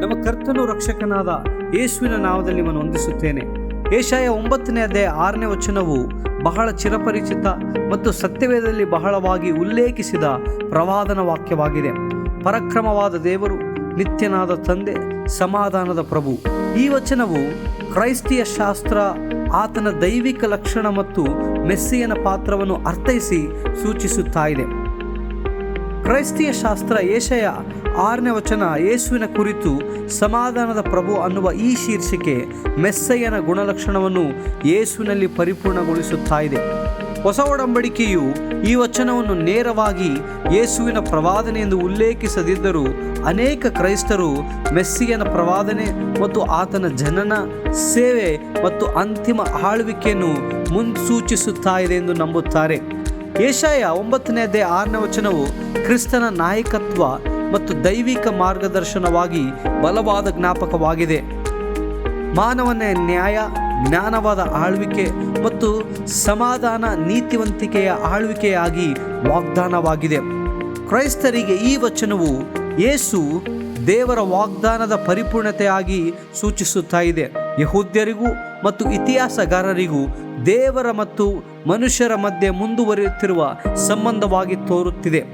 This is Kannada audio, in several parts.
ಕರ್ತನು ರಕ್ಷಕನಾದ ಯೇಸುವಿನ ನಾಮದಲ್ಲಿ ನಿಮ್ಮನ್ನು ವಂದಿಸುತ್ತೇನೆ. ಏಷಾಯ ಒಂಬತ್ತನೇ ಅಧ್ಯಾಯ ಆರನೇ ವಚನವು ಬಹಳ ಚಿರಪರಿಚಿತ ಮತ್ತು ಸತ್ಯವೇದದಲ್ಲಿ ಬಹಳವಾಗಿ ಉಲ್ಲೇಖಿಸಿದ ಪ್ರವಾದನ ವಾಕ್ಯವಾಗಿದೆ. ಪರಕ್ರಮವಾದ ದೇವರು, ನಿತ್ಯನಾದ ತಂದೆ, ಸಮಾಧಾನದ ಪ್ರಭು. ಈ ವಚನವು ಕ್ರೈಸ್ತಿಯ ಶಾಸ್ತ್ರ ಆತನ ದೈವಿಕ ಲಕ್ಷಣ ಮತ್ತು ಮೆಸ್ಸಿಯನ ಪಾತ್ರವನ್ನು ಅರ್ಥೈಸಿ ಸೂಚಿಸುತ್ತಾ ಇದೆ. ಕ್ರೈಸ್ತಿಯ ಶಾಸ್ತ್ರ ಏಷಯ ಆರನೇ ವಚನ ಯೇಸುವಿನ ಕುರಿತು ಸಮಾಧಾನದ ಪ್ರಭು ಅನ್ನುವ ಈ ಶೀರ್ಷಿಕೆ ಮೆಸ್ಸಯ್ಯನ ಗುಣಲಕ್ಷಣವನ್ನು ಯೇಸುವಿನಲ್ಲಿ ಪರಿಪೂರ್ಣಗೊಳಿಸುತ್ತಾ ಇದೆ. ಹೊಸ ಒಡಂಬಡಿಕೆಯು ಈ ವಚನವನ್ನು ನೇರವಾಗಿ ಯೇಸುವಿನ ಪ್ರವಾದನೆ ಎಂದು ಉಲ್ಲೇಖಿಸದಿದ್ದರೂ ಅನೇಕ ಕ್ರೈಸ್ತರು ಮೆಸ್ಸಿಯನ ಪ್ರವಾದನೆ ಮತ್ತು ಆತನ ಜನನ, ಸೇವೆ ಮತ್ತು ಅಂತಿಮ ಆಳ್ವಿಕೆಯನ್ನು ಮುನ್ಸೂಚಿಸುತ್ತಾ ಇದೆ ಎಂದು ನಂಬುತ್ತಾರೆ. ಏಷಾಯ ಒಂಬತ್ತನೇದೇ ಆರನೇ ವಚನವು ಕ್ರಿಸ್ತನ ನಾಯಕತ್ವ ಮತ್ತು ದೈವಿಕ ಮಾರ್ಗದರ್ಶನವಾಗಿ ಬಲವಾದ ಜ್ಞಾಪಕವಾಗಿದೆ. ಮಾನವನ ನ್ಯಾಯ, ಜ್ಞಾನವಾದ ಆಳ್ವಿಕೆ ಮತ್ತು ಸಮಾಧಾನ ನೀತಿವಂತಿಕೆಯ ಆಳ್ವಿಕೆಯಾಗಿ ವಾಗ್ದಾನವಾಗಿದೆ. ಕ್ರೈಸ್ತರಿಗೆ ಈ ವಚನವು ಯೇಸು ದೇವರ ವಾಗ್ದಾನದ ಪರಿಪೂರ್ಣತೆಯಾಗಿ ಸೂಚಿಸುತ್ತಾ ಇದೆ. ಯಹೂದ್ಯರಿಗೂ ಮತ್ತು ಇತಿಹಾಸಗಾರರಿಗೂ ದೇವರ ಮತ್ತು ಮನುಷ್ಯರ ಮಧ್ಯೆ ಮುಂದುವರಿಯುತ್ತಿರುವ ಸಂಬಂಧವಾಗಿ ತೋರುತ್ತಿದೆ.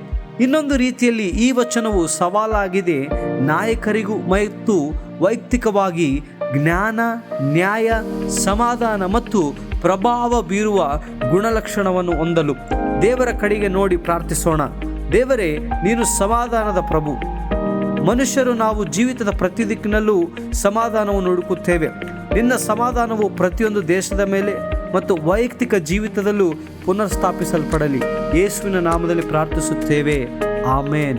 ಇನ್ನೊಂದು ರೀತಿಯಲ್ಲಿ ಈ ವಚನವು ಸವಾಲಾಗಿದೆ. ನಾಯಕರಿಗೂ ಮತ್ತು ವೈಯಕ್ತಿಕವಾಗಿ ಜ್ಞಾನ, ನ್ಯಾಯ, ಸಮಾಧಾನ ಮತ್ತು ಪ್ರಭಾವ ಬೀರುವ ಗುಣಲಕ್ಷಣವನ್ನು ಹೊಂದಲು ದೇವರ ಕಡೆಗೆ ನೋಡಿ ಪ್ರಾರ್ಥಿಸೋಣ. ದೇವರೇ, ನೀನು ಸಮಾಧಾನದ ಪ್ರಭು. ಮನುಷ್ಯರು ನಾವು ಜೀವಿತದ ಪ್ರತಿ ದಿಕ್ಕಿನಲ್ಲೂ ಸಮಾಧಾನವನ್ನು ಹುಡುಕುತ್ತೇವೆ. ನಿನ್ನ ಸಮಾಧಾನವು ಪ್ರತಿಯೊಂದು ದೇಶದ ಮೇಲೆ ಮತ್ತು ವೈಯಕ್ತಿಕ ಜೀವಿತದಲ್ಲೂ ಪುನರ್ಸ್ಥಾಪಿಸಲ್ಪಡಲಿ. ಯೇಸುವಿನ ನಾಮದಲ್ಲಿ ಪ್ರಾರ್ಥಿಸುತ್ತೇವೆ. ಆಮೇನ್.